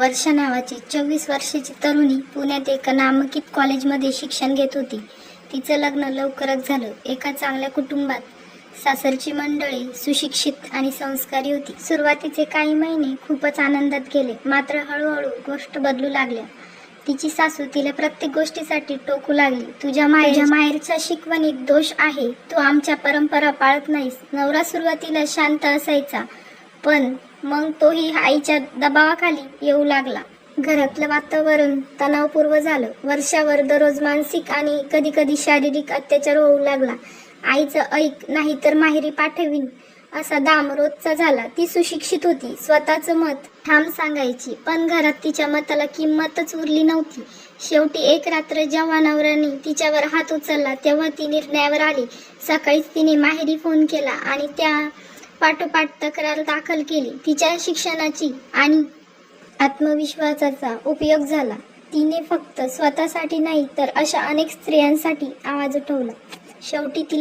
वर्षा नावाची चोवीस वर्षाची तरुणी पुण्यात एका नामांकित कॉलेजमध्ये शिक्षण घेत होती. तिचं लग्न लवकरच झालं. एका चांगल्या कुटुंबात सासरची मंडळी सुशिक्षित आणि संस्कारी होती. सुरुवातीचे काही महिने खूपच आनंदात गेले. मात्र हळूहळू गोष्ट बदलू लागल्या. तिची सासू तिला प्रत्येक गोष्टीसाठी टोकू लागली. तुझ्या माहेरच्या माहेरच्या शिकवणीत दोष आहे. तू आमच्या परंपरा पाळत नाहीस. नवरा सुरुवातीला शांत असायचा. पण मग तोही आईच्या दबावाखाली येऊ लागला. घरातलं वातावरण तणावपूर्व झालं. वर्षावर दररोज मानसिक आणि कधी कधी शारीरिक अत्याचार होऊ लागला. आईचं ऐक नाही तर माहेरी पाठवीन असा दाम रोजचा झाला. ती सुशिक्षित होती. स्वतःचं मत ठाम सांगायची. पण घरात तिच्या मताला किंमतच उरली नव्हती. शेवटी एक रात्र जेव्हा नवऱ्याने तिच्यावर हात उचलला तेव्हा ती निर्णयावर आली. सकाळीच तिने माहेरी फोन केला आणि त्या पाठोपाठ तक्रार दाखल केली. तिच्या शिक्षणाची आणि आत्मविश्वासाचा उपयोग झाला. तिने फक्त स्वतःसाठी नाही तर अशा अनेक स्त्रियांसाठी आवाज उठवला. शेवटी ती